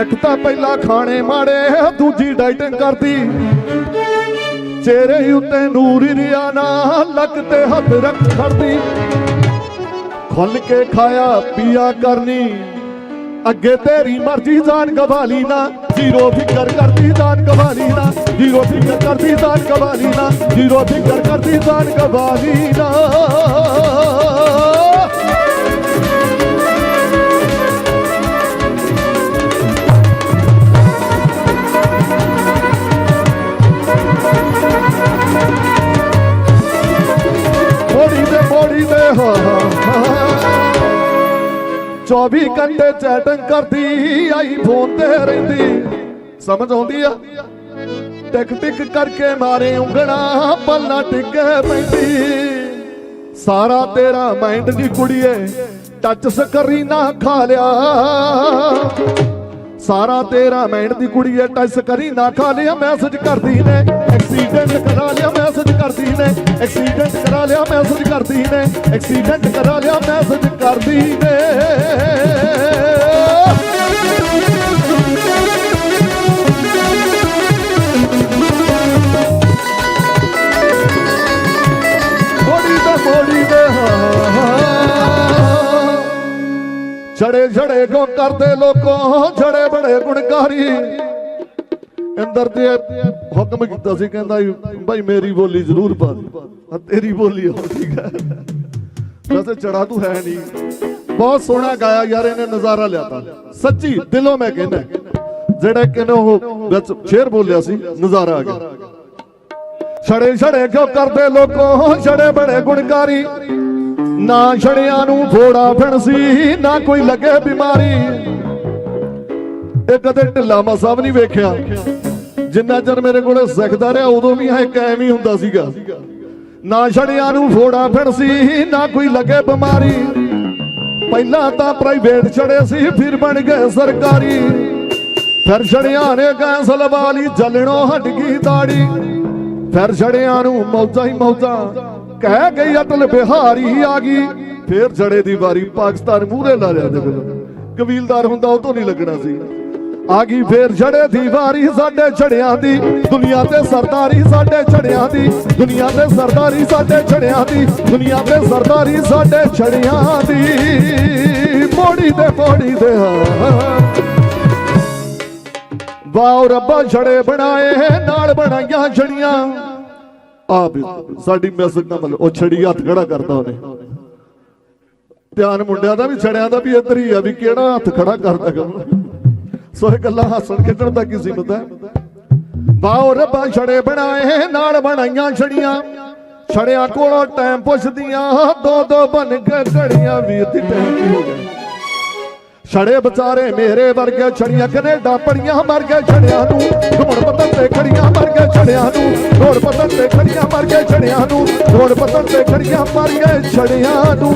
ਇੱਕ ਤਾਂ ਪਹਿਲਾਂ ਖਾਣੇ ਮਾੜੇ, ਦੂਜੀ ਡਾਈਟਿੰਗ ਕਰਦੀ। ਚਿਹਰੇ ਉੱਤੇ ਨੂਰ ਹੀ ਲੱਕ ਤੇ ਹੱਥ ਰੱਖ ਖੜਦੀ। ਖੁੱਲ ਕੇ ਖਾਇਆ, ਪੀਆ ਕਰਨੀ। ਅੱਗੇ ਤੇਰੀ ਮਰਜ਼ੀ, ਜਾਨ ਗਵਾਲੀ ਨਾ। ਜੀਰੋ ਫਿਕਰ ਕਰਦੀ, ਜਾਨ ਗਵਾਲੀ ਨਾ। ਜੀਰੋ ਫਿਕਰ ਕਰਦੀ, ਜਾਨ ਗਵਾਲੀ ਨਾ। ਜੀਰੋ ਫਿਕਰ ਕਰਦੀ, ਜਾਨ ਗਵਾਲੀ ਨਾ। ਦੇ ਮੋੜੀ 24 ਘੰਟੇ ਚੈਟਿੰਗ ਕਰਦੀ ਆਈਫੋਨ ਤੇ ਰਹਿੰਦੀ। ਸਮਝ ਆਉਂਦੀ ਆ? ਟਿਕ ਟਿਕ ਕਰਕੇ ਮਾਰੇ ਉਂਗਣਾ ਪੱਲਾ ਟਿੱਕੇ ਪੈਂਦੀ। ਸਾਰਾ ਤੇਰਾ ਮਾਈਂਡ ਦੀ ਕੁੜੀਏ ਟੱਚ ਸਕਰੀਨਾ ਖਾ ਲਿਆ। ਸਾਰਾ ਤੇਰਾ ਮਾਈਂਡ ਦੀ ਕੁੜੀਏ ਟੱਚ ਸਕਰੀਨਾ ਖਾ ਲਿਆ। ਮੈਸੇਜ ਕਰਦੀ ਨੇ ਐਕਸੀਡੈਂਟ ਕਰਾ ਲਿਆ। ਮੈਸੇਜ ਕਰਦੀ ਨੇ ਐਕਸੀਡੈਂਟ ਕਰਾ ਲਿਆ ਮੈਸੇਜ ਕਰਦੀ ਨੇ। ਐਕਸੀਡੈਂਟ ਕਰਾ ਲਿਆ ਮੈਸੇਜ ਕਰਦੀ ਨੇ। ਮੋੜੀ ਦਾ ਮੋੜੀ ਦੇ ਛੜੇ ਛੜੇ ਕੋ ਕਰਦੇ ਲੋਕੋ ਛੜੇ ਬੜੇ ਗੁਣਕਾਰੀ। ਅੰਦਰ ਤੇ ਹੁਕਮ ਕੀਤਾ ਸੀ, ਕਹਿੰਦਾ ਵੀ ਭਾਈ ਮੇਰੀ ਬੋਲੀ ਜ਼ਰੂਰ ਪਾ ਦੇ। ਤੇਰੀ ਬੋਲੀ ਹੋ ਠੀਕ ਹੈ। ਵੈਸੇ ਚੜਾ ਤੂੰ ਹੈ ਨਹੀਂ। ਬਹੁਤ ਸੋਹਣਾ ਗਾਇਆ ਯਾਰ, ਇਹਨੇ ਨਜ਼ਾਰਾ ਲਿਆਤਾ ਸੱਚੀ ਦਿਲੋਂ ਮੈਂ ਕਹਿੰਦਾ ਜਿਹੜਾ ਕਿਨੇ ਉਹ ਵਿੱਚ ਸ਼ੇਰ ਬੋਲਿਆ ਸੀ, ਨਜ਼ਾਰਾ ਆ ਗਿਆ। ਛੜੇ ਛੜੇ ਕਿਉਂ ਕਰਦੇ ਲੋਕੋ? ਛੜੇ ਬੜੇ ਗੁਣਕਾਰੀ। ਨਾ ਛੜਿਆਂ ਨੂੰ ਫੋੜਾ ਫਿਣਸੀ, ਨਾ ਕੋਈ ਲੱਗੇ ਬਿਮਾਰੀ। ਇਹ ਕਦੇ ਢਿੱਲਾ ਮਸਾ ਵੀ ਨਹੀਂ ਵੇਖਿਆ। ਜਿੰਨਾ ਚਿਰ ਮੇਰੇ ਕੋਲੇ ਸਿੱਖਦਾ ਰਿਹਾ, ਉਦੋਂ ਵੀ ਇਹ ਕਾਇਮ ਹੀ ਹੁੰਦਾ ਸੀਗਾ। ਨਾ ਛੜਿਆਂ ਨੂੰ ਫੋੜਾ ਫਿਣਸੀ ਨਾ ਕੋਈ ਲੱਗੇ ਬਿਮਾਰੀ। ਪਹਿਲਾਂ ਤਾਂ ਪ੍ਰਾਈਵੇਟ ਛੜੇ ਸੀ, ਫਿਰ ਬਣ ਗਏ ਸਰਕਾਰੀ। ਫਿਰ ਛੜਿਆਂ ਨੇ ਗੈਸ ਲਵਾ ਲਈ ਜਲਣੋਂ ਹਟ ਗਈ ਦਾੜੀ ਫਿਰ ਛੜਿਆਂ ਨੂੰ ਮੌਜਾਂ ਹੀ ਮੌਜਾਂ ਕਹਿ ਗਈ ਅਟਲ ਬਿਹਾਰੀ ਆ ਗਈ। ਫਿਰ ਛੜੇ ਦੀ ਵਾਰੀ ਪਾਕਿਸਤਾਨ ਮੂਹਰੇ ਲਾ ਲਿਆ ਦੇ ਕਬੀਲਦਾਰ ਹੁੰਦਾ, ਉਹ ਤੋਂ ਨਹੀਂ ਲੱਗਣਾ ਸੀ। ਆ ਗਈ ਫੇਰ ਛੜੇ ਦੀ ਵਾਰੀ ਸਾਡੇ ਛੜਿਆਂ ਦੀ। ਦੁਨੀਆ ਤੇ ਸਰਦਾਰੀ ਸਾਡੇ ਛੜਿਆਂ ਦੀ। ਦੁਨੀਆ ਤੇ ਸਰਦਾਰੀ ਸਾਡੇ ਛੜਿਆਂ ਦੀ। ਦੁਨੀਆ ਤੇ ਸਰਦਾਰੀ ਸਾਡੇ ਛੜਿਆਂ ਦੀ। ਮੋੜੀ ਤੇ ਮੋੜੀ ਦੇ। ਹਾਂ ਵਾਹ ਰੱਬਾ ਛੜੇ ਬਣਾਏ, ਨਾਲ ਬਣਾਈਆਂ ਛੜੀਆਂ ਆ ਸਾਡੀ ਮੈਸੇਜ ਦਾ ਮਤਲਬ ਉਹ ਛੜੀ ਹੱਥ ਖੜਾ ਕਰਦਾ ਉਹਨੇ। ਧਿਆਨ ਮੁੰਡਿਆਂ ਦਾ ਵੀ ਛੜਿਆਂ ਦਾ ਵੀ ਇੱਧਰ ਹੀ ਆ ਵੀ ਕਿਹੜਾ ਹੱਥ ਖੜਾ ਕਰਦਾ ਗਾ ਸੋ ਇਹ ਗੱਲਾਂ ਹੱਸਣ ਖੇਡਣ ਦਾ ਕੀ ਸੀਮਤ ਹੈ? ਵਾਹ ਰੱਬਾ, ਛੜੇ ਬਣਾਏ, ਨਾਲ ਬਣਾਈਆਂ ਛੜੀਆਂ। ਛੜਿਆਂ ਕੋਲੋਂ ਟਾਈਮ ਪੁੱਛਦੀਆਂ, ਦੋ ਦੋ ਬਣ ਕੇ ਘੜੀਆਂ ਵੀਰ ਦੀ ਟਾਈਮ ਕੀ ਹੋ ਗਿਆ ਛੜੇ ਵਿਚਾਰੇ ਮੇਰੇ ਵਰਗੇ ਛੜੀਆਂ, ਕੈਨੇਡਾ ਪੜੀਆਂ ਮਰ ਗਏ ਛੜਿਆਂ ਨੂੰ। ਘੋੜ ਪਤਨ ਤੇ ਖੜੀਆਂ ਮਰ ਗਏ ਛੜਿਆਂ ਨੂੰ। ਘੋੜ ਪਤਨ ਤੇ ਖੜੀਆਂ ਮਰ ਗਏ ਛੜਿਆਂ ਨੂੰ। ਘੋੜ ਪਤਨ ਤੇ ਖੜੀਆਂ ਮਰ ਗਏ ਛੜਿਆਂ ਨੂੰ।